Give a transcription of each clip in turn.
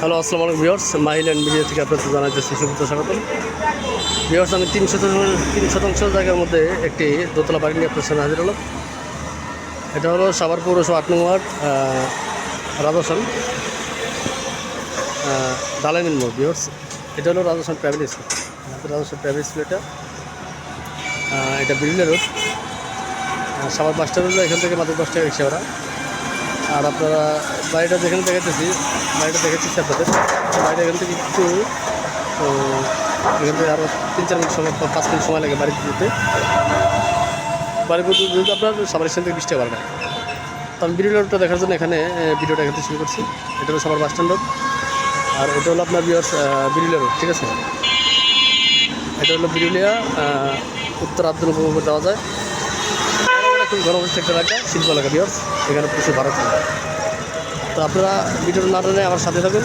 Hello আসসালামু আলাইকুম viewers মাহিল্যান্ড media থেকে আপনাদের জানাইতেছি সুবিধা স্বাগতম। ভিওর্স আমি তিন শতাংশ তিন শতাংশ জায়গার মধ্যে একটি দোতলা বাড়ি নিয়ে আপনার সামনে হাজির হলাম। এটা হলো সাভার পৌরসভা আট নং ওয়ার্ড আহ, দালামিন মোড় ভিওর্স এটা হলো Rajasthan private school. Rajasthan private school এটা। এটা Birulia road. Savar bus stand এখান থেকে মাত্র দশ টাকা রিক্সা আর আপনারা বাড়িটা যেখানে দেখাতেছি বাড়িটা দেখাচ্ছি আপনাদের। বাড়িটা এখান থেকে একটু এখান থেকে আরও তিন চার মিনিট সময়, পাঁচ মিনিট সময় লাগে বাড়িতে যেতে। বাড়ি পর্যন্ত যেহেতু আপনার সবার স্ট্যান্ড থেকে বৃষ্টি পারবে তো আমি ভিডিওটা দেখার জন্য এখানে ভিডিওটা এখান থেকে শুরু করছি। এটা হলো সবার বাস স্ট্যান্ড রোড আর এটা হলো আপনার বিয়ার্স বিরুলিয়া রোড ঠিক আছে? এটা হলো বিরুলিয়া উত্তর আব্দুল উপর যাওয়া যায়। খুব ঘনবস্ত একটা এলাকা শিল্প এলাকা বিয়ার্স এখানে প্রচুর চলে তো আপনারা ভিডিওটা না টানে আমার সাথে থাকুন।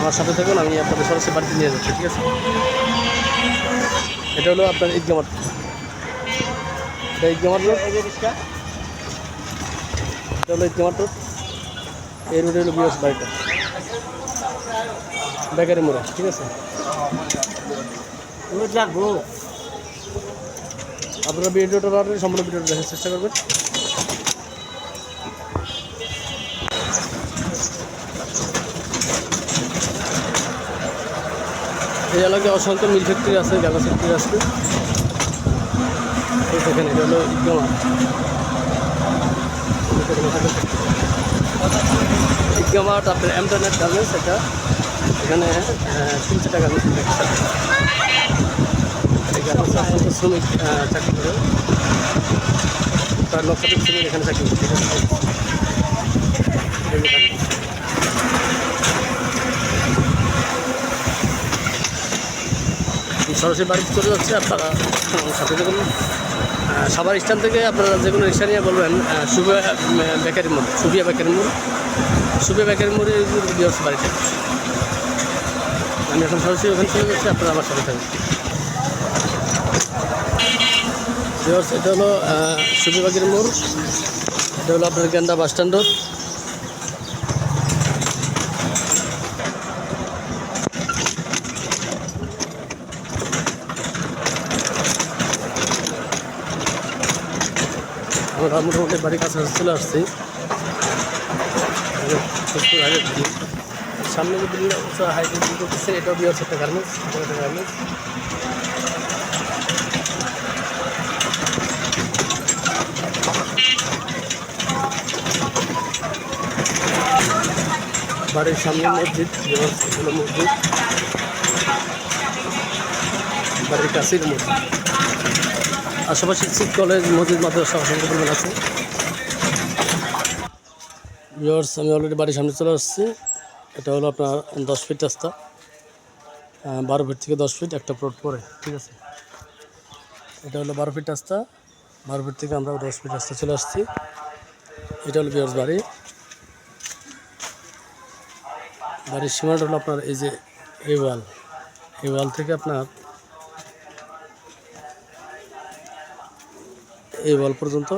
আমার সাথে থাকুন, আমি আপনাদের সরাসরি বাড়িতে নিয়ে যাচ্ছি, ঠিক আছে? এটা হলো আপনার ঈদগা মাঠ। এটা ঈদগা মাঠ রোড। এটা হলো ঈদগা মাঠ রোড। এই রোডে হলো বিয়ার্স বাড়িটা। বেকারি মোড়া, ঠিক আছে? আপনারা ভিডিওটা সম্পূর্ণ ভিডিওটা দেখার চেষ্টা করবেন। এই এলাকায় অসংখ্য মিল ফ্যাক্টরি আছে গাঁদা ফ্যাক্টরি আছে। দেখেন এটা হলো ইকমার্ট আপনার ইন্টারনেট গার্মেন্টস এটা। এখানে আহ, তিনশো টাকা শ্রমিক চাকরি করে। প্রায় লক্ষাধিক শ্রমিক এখানে চাকরি করে ঠিক আছে এখানে চাকরি করে। সরাসরি বাড়িতে চলে যাচ্ছে, আপনারা সাথে দেখুন সাবার স্ট্যান্ড থেকে আপনারা যে কোনো রিক্সা নিয়ে বলবেন শুভ বেকারি মোড় সুবিয়া বেকারি মোড়। সুবিয়া বেকারি মোড়ে হচ্ছে বাড়িতে আমি এখন সরাসরি ওখানে চলে যাচ্ছি, আপনারা আমার সাথে থাকবেন এটা হলো সুবিবাগের মোড়। এটা হলো আপনার গেন্দা বাস স্ট্যান্ড রোড আমরা মোটামুটি বাড়ির কাছে চলে আসছি। সামনে যে বিল্ডিং হাইটে করতেছে এটাও বিয়ে হচ্ছে একটা গার্মেন্টস গার্মেন্টস বাড়ির সামনে মসজিদ মসজিদ বাড়ির কাছের মসজিদ। আশেপাশে শিখ কলেজ মসজিদ, মাদ্রাসা অসংখ্য পরিমাণ আছে। আমি অলরেডি বাড়ির সামনে চলে আসছি। এটা হলো আপনার দশ ফিট রাস্তা। বারো ফিট থেকে দশ ফিট একটা প্লট পরে, ঠিক আছে? এটা হলো বারো ফিট রাস্তা। বারো ফিট থেকে আমরা দশ ফিট রাস্তা চলে আসছি। এটা হলো ভিওর্স বাড়ি। বাড়ির সীমাটা হলো আপনার এই যে এই ওয়াল এই ওয়াল থেকে আপনার এই ওয়াল পর্যন্ত।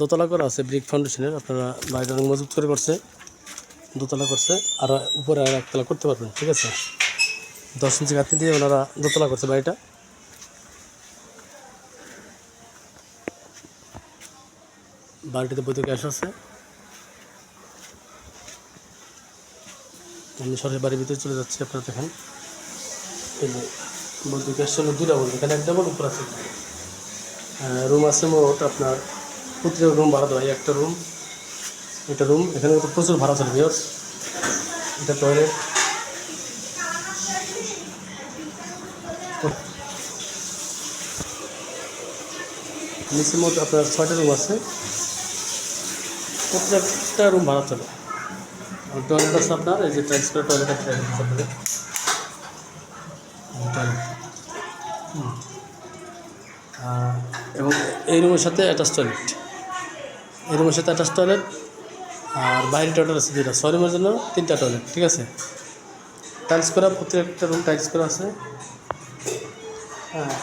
দোতলা করা আছে ব্রিক ফাউন্ডেশনের আপনারা বাড়িটা অনেক মজবুত করে করছে, দোতলা করছে, আর উপরে আর একতলা করতে পারবেন, ঠিক আছে? দশ ইঞ্চি গাঁথনি দিয়ে ওনারা দোতলা করছে বাড়িটা। বাড়িটিতে বৈদ্যুতিক গ্যাস আছে। আমি সরাসরি বাড়ির ভিতরে চলে যাচ্ছি আপনারা দেখেন। বৈদ্যুতিক গ্যাস হলো দুটা বলব এখানে একটা বল, উপর আছে। রুম আছে মোট আপনার, প্রতিটা রুম ভাড়া দেওয়া হয় একটা রুম একটা রুম এখানে কিন্তু প্রচুর ভাড়া চলে ভিওর্স এটা টয়লেট নিচে মোট আপনার ছয়টা রুম আছে। প্রত্যেকটা রুম ভাড়া চলে। টয়লেট আছে আপনার, এই যে ট্রান্সফার টয়লেট আছে আপনাদের। এবং এই রুমের সাথে অ্যাটাচ টয়লেট এই রুমের সাথে অ্যাটাচ টয়লেট আর বাইরে টয়লেট আছে দুইটা। ছয় রুমের জন্য তিনটা টয়লেট ঠিক আছে? টাইলস করা, প্রত্যেকটা রুম টাইলস করা আছে। হ্যাঁ।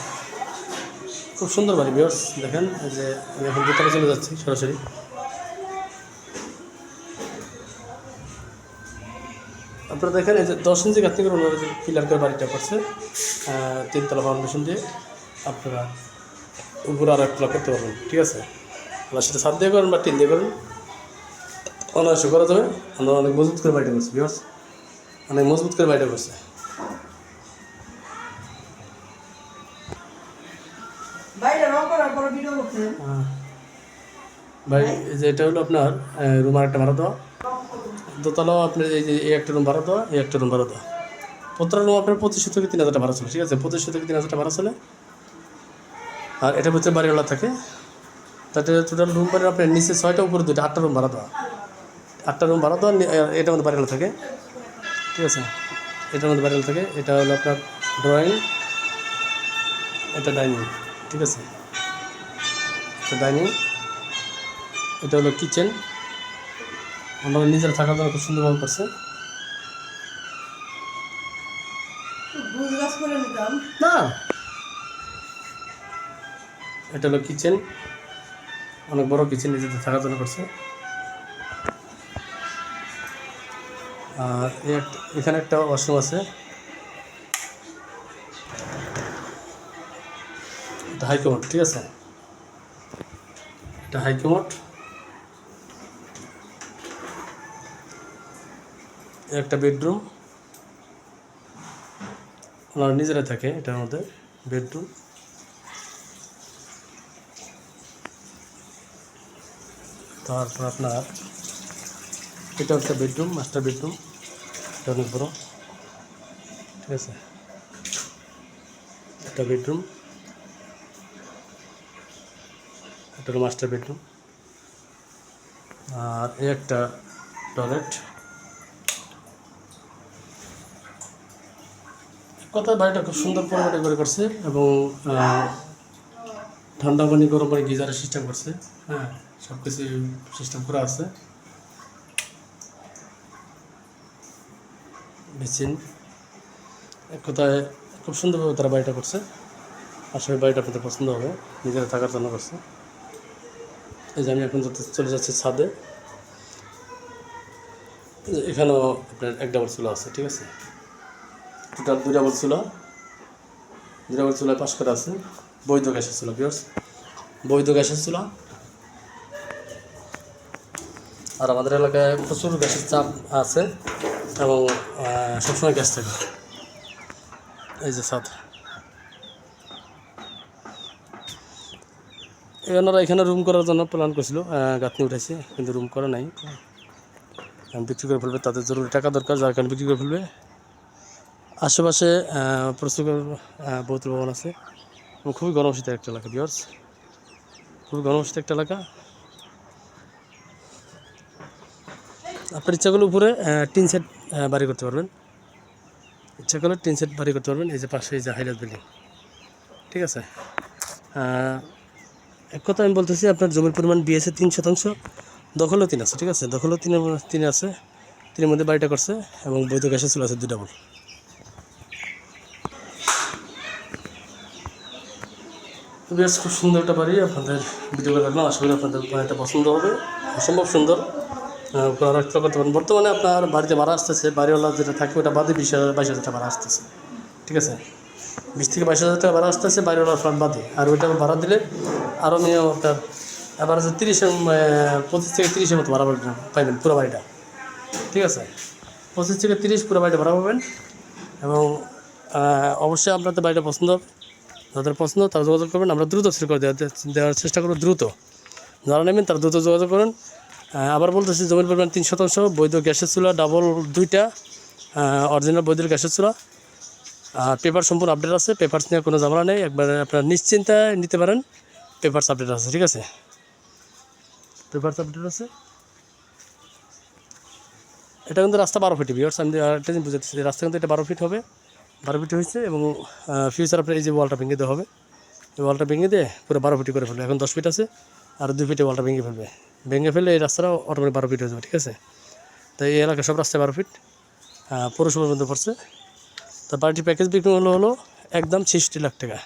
খুব সুন্দর বাড়ি বিয়ার্স দেখেন। যে আমি এখন দোতলা চলে যাচ্ছি, সরাসরি। আপনারা দেখেন এই যে দশ ইঞ্চি গাঁথনি করে ওনারা যে পিলার করে বাড়িটা করছে তিনতলা ফাউন্ডেশন দিয়ে আপনারা উপরে আর একতলা করতে পারবেন ঠিক আছে? আপনার সেটা সাত দিয়ে করেন বা টিন দিয়ে করেন অনায়াসে করা যাবে। আমরা অনেক মজবুত করে বাড়িটা করছি বিয়ার্স অনেক মজবুত করে বাড়িটা করছে। আহ, ভাই এই যে এটা হলো আপনার রুম আর একটা ভাড়া দেওয়া। দোতলাও আপনার এই যে, এই একটা রুম ভাড়া দেওয়া, এই একটা রুম ভাড়া দেওয়া। প্রতিটা রুম আপনার পঁচিশশো থেকে তিন হাজারটা ভাড়া চলে, ঠিক আছে? পঁচিশশো থেকে তিন হাজারটা ভাড়া চলে। আর এটার ভিতরে বাড়িওয়ালা থাকে। তাতে টোটাল রুম ভাড়া আপনার নিচে ছয়টা, উপরে দুইটা, আটটা রুম ভাড়া দেওয়া। আটটা রুম ভাড়া দেওয়া এটার মধ্যে বাড়িওয়ালা থাকে। ঠিক আছে? এটার মধ্যে বাড়িওয়ালা থাকে। এটা হলো আপনার ড্রয়িং এটা ডাইনিং ঠিক আছে? এটা ডাইনিং এটা হলো কিচেন আমরা নিজেরা থাকার জন্য খুব সুন্দরভাবে করছে। না। এটা হলো কিচেন অনেক বড় কিচেন নিজেদের থাকার জন্য করছে। আর এখানে একটা ওয়াশরুম আছে। এটা হাইকমোড ঠিক আছে? এটা হাইকমোড একটা বেডরুম ওনারা নিজেরা থাকে এটার মধ্যে বেডরুম তারপর আপনার, এটা হচ্ছে বেডরুম মাস্টার বেডরুম এটা অনেক বড়, ঠিক আছে? একটা বেডরুম এটা মাস্টার বেডরুম আর একটা টয়লেট কথা বাড়িটা খুব সুন্দর পরিমাণে করে করছে এবং ঠান্ডা পানি গরম পানি গিজারের সিস্টেম করছে। হ্যাঁ সব কিছু সিস্টেম করা আছে। মেশিন। এক কথায় খুব সুন্দরভাবে তারা বাড়িটা করছে। আসলে বাড়িটা আপনাদের পছন্দ হবে, নিজেরা থাকার জন্য করছে। এই যে আমি এখন যাতে- চলে যাচ্ছি ছাদে। এখানেও আপনার এক ডাবল চুলা আছে, ঠিক আছে? টোটাল দুই ডাবল চুলা দুই ডাবল চুলায় পাশ করা আছে। বৈধ গ্যাসের চুলা বিয়ার্স বৈধ গ্যাসের চুলা আর আমাদের এলাকায় প্রচুর গ্যাসের চাপ আছে এবং সবসময় গ্যাস থাকে। এই যে সাদ ওনারা এখানে রুম করার জন্য প্ল্যান করছিল গাঁথনি উঠেছে কিন্তু রুম করা নাই। বিক্রি করে ফেলবে, তাদের জরুরি টাকা দরকার, যার কারণে বিক্রি করে ফেলবে। আশেপাশে প্রচুর বহুতল ভবন আছে। এবং খুবই গরম শীতের একটা এলাকা বিয়ার্স খুবই গরম শীতের একটা এলাকা। আপনার ইচ্ছা করলে উপরে টিন সেট বাড়ি করতে পারবেন। ইচ্ছা করলে টিন সেট বাড়ি করতে পারবেন। এই যে পাশে, এই যে হাইলাইট বিল্ডিং ঠিক আছে? এক কথা আমি বলতেছি, আপনার জমির পরিমাণ বিএসে তিন শতাংশ, দখলও তিন আছে, ঠিক আছে? দখলও তিন তিন আছে। তিনের মধ্যে বাড়িটা করছে এবং বৈধ গ্যাসে চলে আছে দুই ডাবল তো বেশ খুব সুন্দর একটা বাড়ি আপনাদের ভিডিও করে রাখলাম আশা করি আপনাদের বাড়িটা পছন্দ হবে। অসম্ভব সুন্দর। আপনারা করতে পারেন। বর্তমানে আপনার বাড়িতে ভাড়া আসতেছে, বাড়িওয়ালা যেটা থাকে ওটা বাদে বিশ হাজার বাইশ হাজার টাকা ভাড়া আসতেছে। ঠিক আছে? বিশ থেকে বাইশ হাজার টাকা ভাড়া আসতেছে, বাড়িওয়ালার ফ্ল্যাট বাদে। আর ওইটা ভাড়া দিলে আরও মিনিমাম আপনার আবার হচ্ছে তিরিশের পঁচিশ থেকে তিরিশের মতো ভাড়া পাবেন পাইবেন পুরো বাড়িটা। ঠিক আছে? পঁচিশ থেকে তিরিশ পুরো বাড়িটা ভাড়া পাবেন। এবং অবশ্যই আপনাদের বাড়িটা পছন্দ হবে। যাদের পছন্দ তারা যোগাযোগ করবেন, আমরা দ্রুত সেল করে দেওয়ার চেষ্টা করব দ্রুত। যারা নেবেন, তারা দ্রুত যোগাযোগ করেন। আবার বলতেছি, জমির পরিমাণ তিন শতাংশ, বৈধ গ্যাসের চুলা, ডাবল দুইটা অরিজিনাল বৈধ গ্যাসের চুলা। আর পেপার সম্পূর্ণ আপডেট আছে, পেপারস নিয়ে কোনো ঝামেলা নেই। একবার আপনারা নিশ্চিন্তায় নিতে পারেন, পেপারস আপডেট আছে, ঠিক আছে? পেপারস আপডেট আছে? এটা কিন্তু রাস্তা বারো ফিট বিয়ার্স আমি একটা জিনিস বুঝাচ্ছি রাস্তা কিন্তু এটা বারো ফিট হবে। বারো ফিট হয়েছে এবং ফিউচার আপনার এই যে ওয়ালটা ভেঙে দেওয়া হবে, এই ওয়ালটা ভেঙে দিয়ে পুরো বারো ফিট করে ফেলবে। এখন দশ ফিট আছে আর দুই ফিটে ওয়ালটা ভেঙে ফেলবে। ভেঙে ফেলে এই রাস্তাটা অটোমেটিক বারো ফিট হয়ে যাবে, ঠিক আছে? তো এই এলাকার সব রাস্তায় বারো ফিট পৌরসভার মধ্যে পড়ছে। তো বাড়িটির প্যাকেজ বিক্রি হলো হলো একদম ছেষট্টি লাখ টাকা।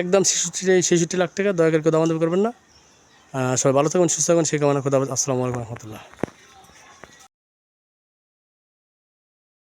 একদম ছেষট্টি ছেষট্টি লাখ টাকা, দয়া করে কেউ দাম করবেন না। সবাই ভালো থাকুন, সুস্থ থাকুন সেই কামনা খোদা আসসালামু আলাইকুম রহমতুল্লাহ।